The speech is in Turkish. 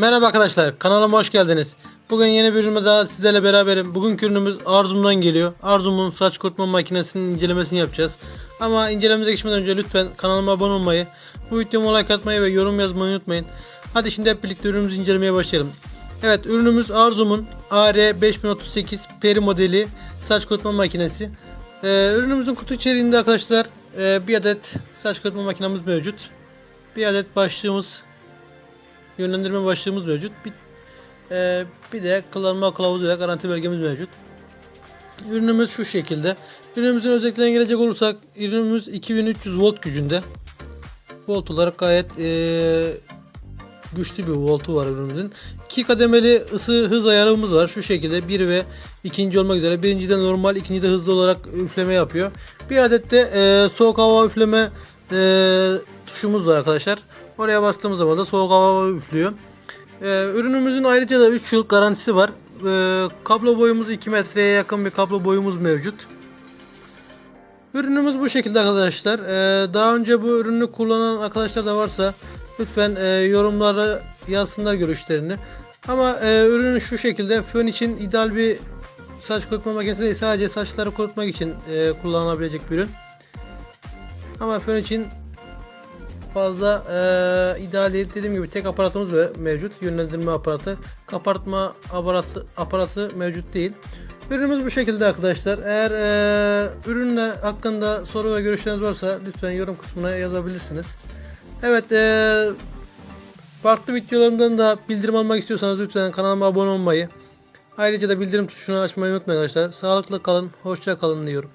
Merhaba arkadaşlar, kanalıma hoş geldiniz. Bugün yeni bir ürünle daha sizlerle beraberim. Bugünkü ürünümüz Arzum'dan geliyor. Arzum'un saç kurutma makinesinin incelemesini yapacağız. Ama incelememize geçmeden önce lütfen kanalıma abone olmayı, bu videomu like atmayı ve yorum yazmayı unutmayın. Hadi şimdi hep birlikte ürünümüzü incelemeye başlayalım. Evet, ürünümüz Arzum'un AR5038 peri modeli saç kurutma makinesi. Ee, ürünümüzün kutu içeriğinde arkadaşlar e, bir adet saç kurutma makinemiz mevcut. Bir adet başlığımız yönlendirme başlığımız mevcut. Bir, e, bir de kullanma kılavuzu ve garanti belgemiz mevcut. Ürünümüz şu şekilde. Ürünümüzün özelliklerine gelecek olursak ürünümüz 2300 volt gücünde. Volt olarak gayet e, güçlü bir voltu var ürünümüzün. İki kademeli ısı hız ayarımız var. Şu şekilde bir ve ikinci olmak üzere. Birinci de normal, ikinci de hızlı olarak üfleme yapıyor. Bir adet de e, soğuk hava üfleme e, tuşumuz var arkadaşlar. Oraya bastığımız zaman da soğuk hava üflüyor. E, ürünümüzün ayrıca da 3 yıl garantisi var. E, kablo boyumuz 2 metreye yakın bir kablo boyumuz mevcut. Ürünümüz bu şekilde arkadaşlar. Ee, daha önce bu ürünü kullanan arkadaşlar da varsa lütfen e, yorumlara yazsınlar görüşlerini. Ama e, ürün şu şekilde fön için ideal bir saç kurutma makinesi değil sadece saçları kurutmak için e, kullanılabilecek bir ürün. Ama fön için fazla e, ideal değil. Dediğim gibi tek aparatımız mevcut. Yönlendirme aparatı. Kapatma aparatı, aparatı mevcut değil. Ürünümüz bu şekilde arkadaşlar. Eğer e, ürünle hakkında soru ve görüşleriniz varsa lütfen yorum kısmına yazabilirsiniz. Evet e, farklı videolarımdan da bildirim almak istiyorsanız lütfen kanalıma abone olmayı ayrıca da bildirim tuşunu açmayı unutmayın arkadaşlar. Sağlıklı kalın, hoşça kalın diyorum.